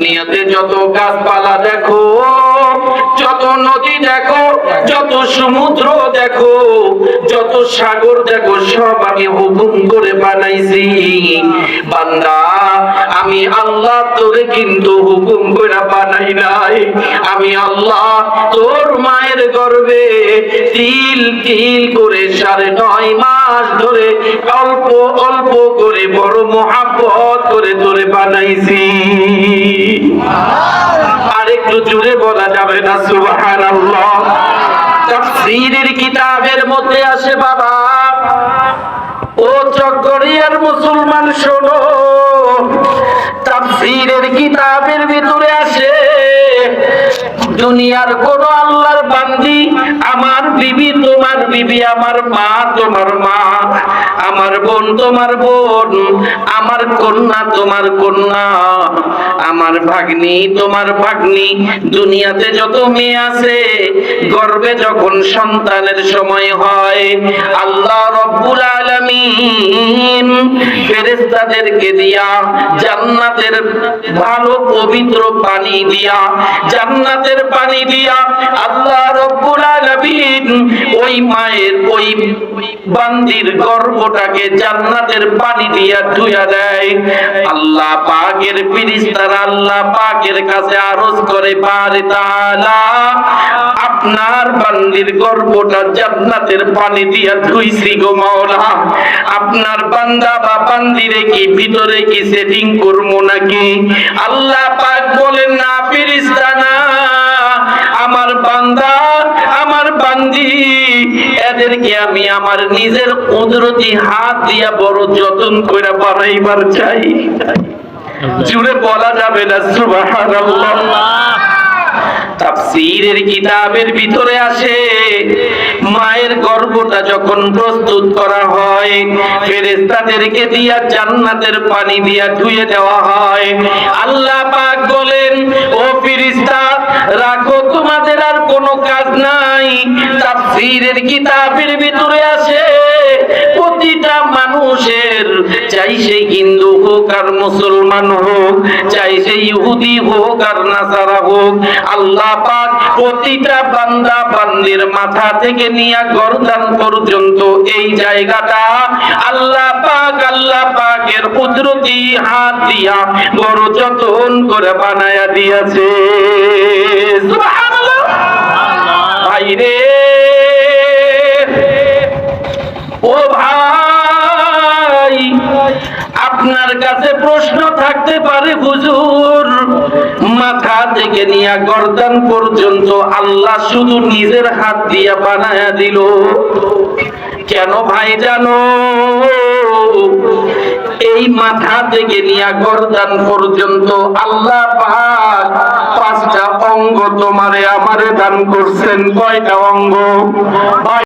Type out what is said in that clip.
দুনিয়াতে যত গাছপালা দেখো, যত নদী দেখো, যত সমুদ্র দেখো, যত সাগর দেখো, সব আমি হুকুম করে বানাইছি। বান্দা, আমি আল্লাহ তোরে কিন্তু হুকুম করে বানাই নাই। আমি আল্লাহ তোর গর্ভে তিল তিল করে সাড়ে নয় মাস ধরে অল্প অল্প করে বড় মহাব্বত করে তোরে বানাইছি। আর একটু জুড়ে বলা যাবে না, সুবহানাল্লাহ। তাফসীরের কিতাবের মধ্যে আসে বাবা, ও চকরিয়ার মুসলমান শোনো, তাফসীরের কিতাবের ভিতরে আসে, দুনিয়ার কোন আল্লাহর বিবি আমার মা, তোমার মা, আমার বোন, তোমার বোন, আমার কন্যা, তোমার কন্যা, আমার ভাগ্নি, তোমার ভাগ্নি, দুনিয়াতে যত মেয়ে আছে, গর্বে যখন সন্তানের সময় হয়, আল্লাহ রব্বুল আলামিন ফেরেশতাদেরকে দিয়া জান্নাতের ভালো পবিত্র পানি দিয়া, জান্নাতের পানি দিয়া আল্লাহ রব্বুল আলামিন ওই মায়ের, ওই বান্দির জান্নাতের পানি দিয়া ধুইয়া দেয়। আল্লাহ পাকের ফেরেশতারা আল্লাহ পাকের কাছে আরজ করে পারে তাআলা, আপনার বান্দির গর্ভটা জান্নাতের পানি দিয়া ধুইছি গো মাওলা। আপনার বান্দা বা বান্দিরে কি ভিতরে কি সেটিং করব নাকি? আল্লাহ পাক বলেন না ফেরেশতা না। আমার বান্দা আমার বান্দি এদেরকে আমি আমার নিজের কুদরতি হাত দিয়া বড় যতন করে বানাইবার চাই। জুড়ে বলা যাবে না সুবহানাল্লাহ। তাফসীরের কিতাবের ভিতরে আসে, মায়ের গর্ভটা যখন প্রস্তুত করা হয়, ফেরেশতাদেরকে দিয়া জান্নাতের পানি দিয়া ধুয়ে দেওয়া হয়। আল্লাহ পাক বলেন, ও ফেরেশতা, রাখো, তোমাদের আর কোনো কাজ নাই। তাফসীরের কিতাবের ভিতরে আসে, প্রতিটা মানুষের চাই সে হিন্দু হোক আর মুসলমান হোক, চাই সে ইহুদি হোক আর নাসারা হোক, আল্লাহ পাক প্রতিটা বান্দা বান্দির মাথা থেকে নিয়ে গর্দান পর্যন্ত এই জায়গাটা আল্লাহ পাক, আল্লাহ পাকের কুদরতি হাত দিয়া বড় যতন করে বানায়া দিয়েছে। ভাইরে। ও ভাই আপনার কাছে প্রশ্ন থাকতে পারে, হুজুর। মাথা থেকে নিয়ে গর্দান পর্যন্ত আল্লাহ শুধু নিজের হাত দিয়া বানায়া দিল। কেন ভাই জানো? এই মাথা থেকে নিয়ে গর্দান পর্যন্ত আল্লাহ পাক পাঁচটা অঙ্গ তোমারে আমারে দান করছেন। কয়টা অঙ্গ?